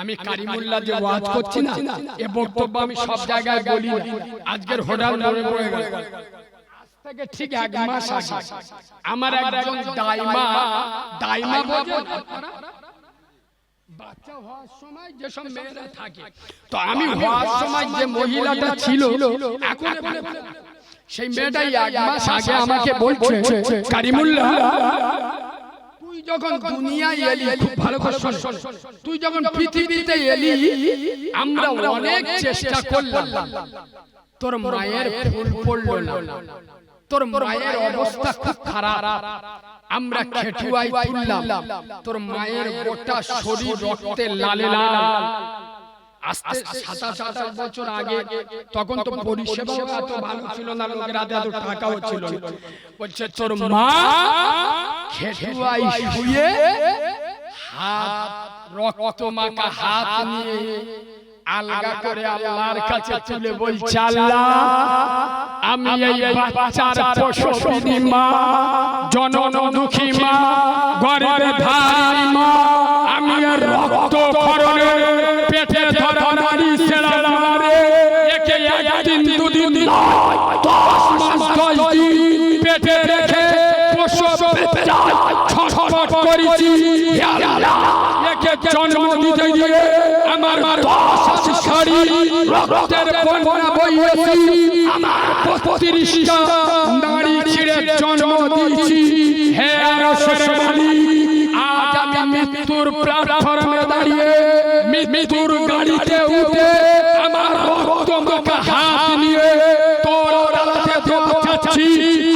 আমি কারিমুল্লাহ যে ওয়াজ করছি না এ বক্তব্য আমি সব জায়গায় বলি আজকের হোটেল নামে পড়ে গেল। থেকে ঠিক এক মাস আগে আমার একজন দাইমা দাইমা বাচ্চা হওয়ার সময় যেসব মেয়েরা থাকে তো আমি হওয়ার সময় যে মহিলাটা ছিল এখন। সেই মেয়েটাই এক মাস আগে আমাকে বলছে কারিমুল্লাহ তুই যখন দুনিয়ায় এলি খুব ভালো করে শোন। তুই যখন পৃথিবীতে এলি আমরা অনেক চেষ্টা করলাম। তোর মায়ের ফুল পড়ল না। তোর মায়ের অবস্থা খুব খারাপ। আমরা খেটুয়াই তুললাম। তোর মায়ের গোটা শরীর রক্তে লালে। লাল। আস্তে সাতাশ আঠাশ বছর আগে তখন তো পরিষেবা এত ভালো ছিল না লোকের হাতে এত টাকাও ছিল বলছে তোর মা খেটুয়াই শুয়ে হাত রক্ত মাখা হাত নিয়ে আলগা করে আল্লাহর কাছে তুলে বলছে আল্লাহ আমি এই বাচ্চার প্রসবিনী মা জনন দুঃখী মা গরিব ধারী মা আমি রক্ত ছটফট করেছি। একে জন্ম দিতে গিয়ে আমার দশ শাড়ি রক্তের বন্যা বইয়েছি। আমার বত্রিশটা নারী ছিঁড়ে জন্ম দিয়েছি। হে আরশের মালিক আজ আমি মৃত্যুর প্ল্যাটফর্মে দাঁড়িয়ে মৃত্যুর গাড়িতে উঠে আমার রক্ত মাখা হাত নিয়ে তোর আদালতে দোয়া চাচ্ছি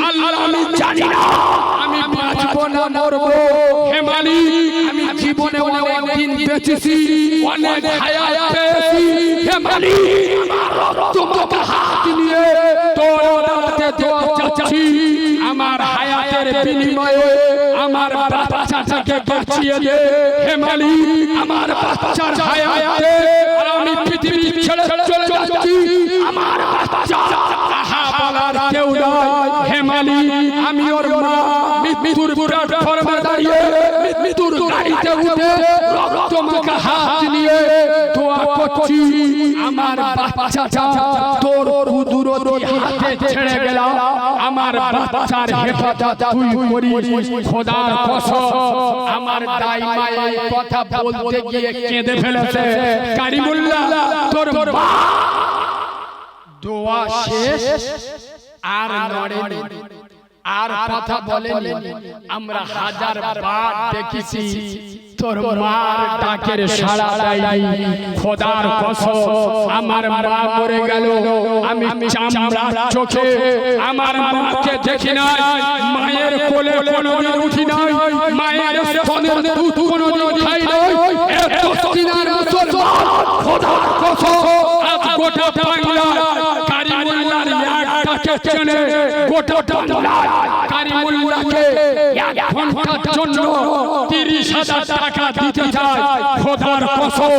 আল্লাহ আমি জানি না। না মরবো। হে মালিক আমি জীবনে অনেক দিন বেঁচেছি। অনেক হায়াত পেয়েছি। হে মালিক আমার রক্ত হাত নিয়ে তোর আদালতে দোয়া চাচ্ছি। আমার হায়াতের বিনিময়ে আমার বাচ্চাটাকে বাঁচিয়ে দে। হে মালিক আমার বাচ্চার হায়াতে আমি পৃথিবী ছেড়ে চলে যাচ্ছি। আমার বাচ্চা বলার কেউ নাই। হে মালিক আমি ওর মা মৃত্যুর প্ল্যাটফর্মে দাঁড়িয়ে মৃত্যুর গাড়িতে উঠে রক্ত মাখা হাত নিয়ে দোয়া করছি, আমার বাচ্চাটা তোর কুদরতি হাতে ছেড়ে গেলাম আমার বাচ্চার হেফাজত তুই করিস, খোদার কসম। আমার দাইমা এই কথা বলতে গিয়ে কেঁদে ফেলেছে। কারিমুল্লাহ, তোর মা। দোয়া শেষ। আর নড়েনি। আর কথা বলেনি। আমরা হাজার বার দেখেছি, তোর মার ডাকের সাড়া খোদার কসম, আমার মা মরে গেল। আমি চামড়া চোখে আমার মাকে দেখি নাই। মায়ের কোলে কোনোদিন উঠি নাই। মায়ের স্তনের দুধ কোনোদিন খাই নাই। খোদার কসম গোটা বাংলা চেনে গোটা বাংলা কারিমুল্লাহকে এক ঘণ্টার জন্য তিরিশ হাজার টাকা দিতে চায়। খোদার কসম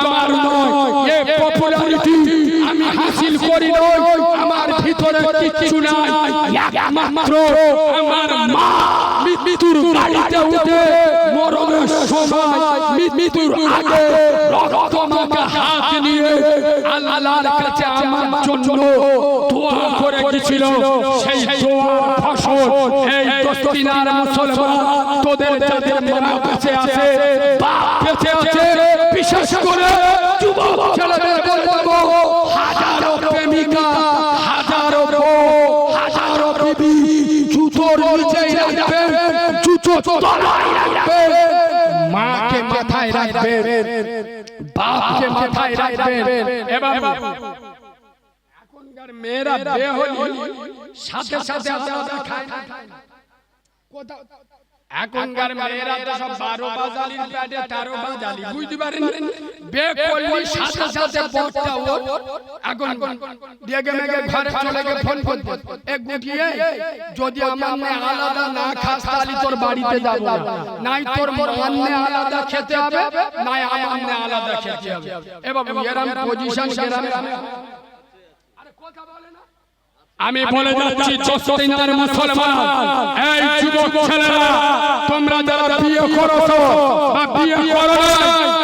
আমার নয় পপুলারিটি আমি হাসিল করি নয় আমার ভিতরে কিচ্ছু নাই। একমাত্র আমার মা মৃত্যুর গাড়িতে উঠে মরণের সময় মৃত্যুর আগে রক্ত মাখা হাত নিয়ে আল্লাহর কাছে আমার জন্য দোয়া করে গেছিল সেই দোয়া ফসল এই দস্তিনার মুসলমান তোদের যাদের মা বেঁচে আছে বাপ বেঁচে আছে বিশেষ করে যুবক ছেলেদের বলব হাজারো প্রেমিকা হাজারো বউ হাজারো বিবি জুতোর নিচে রাখবে জুতো রাখবে মাকে মাথায় রাখবেন। বাপকে মাথায় রাখবেন। এবার এখনকার মেয়েরা বিয়ে হলি সাথে সাথে আলাদা খায় কোথাও এখনকার মেয়েরা তো সব বারো তেরো বাজালি বুঝতে পারেন সাথে সাথে বরটা ও এখন মেঘে ঘরে চলে গিয়ে ফোন ফোন এক গুটিয়ে যদি আমার মেয়ে আলাদা না খাস তাহলে তোর বাড়িতে যাব নাই তোর মান্নে আলাদা খেতে হবে নাই আমার মেয়ে আলাদা খেতে হবে। এবার এরম পজিশন গ্রামে আরে কথা বলে না? আমি বলে যাচ্ছি চস্তিনার মুসলমান এই যুবক ছেলেরা তোমরা যারা বিয়ে করছ বা বিয়ে করো না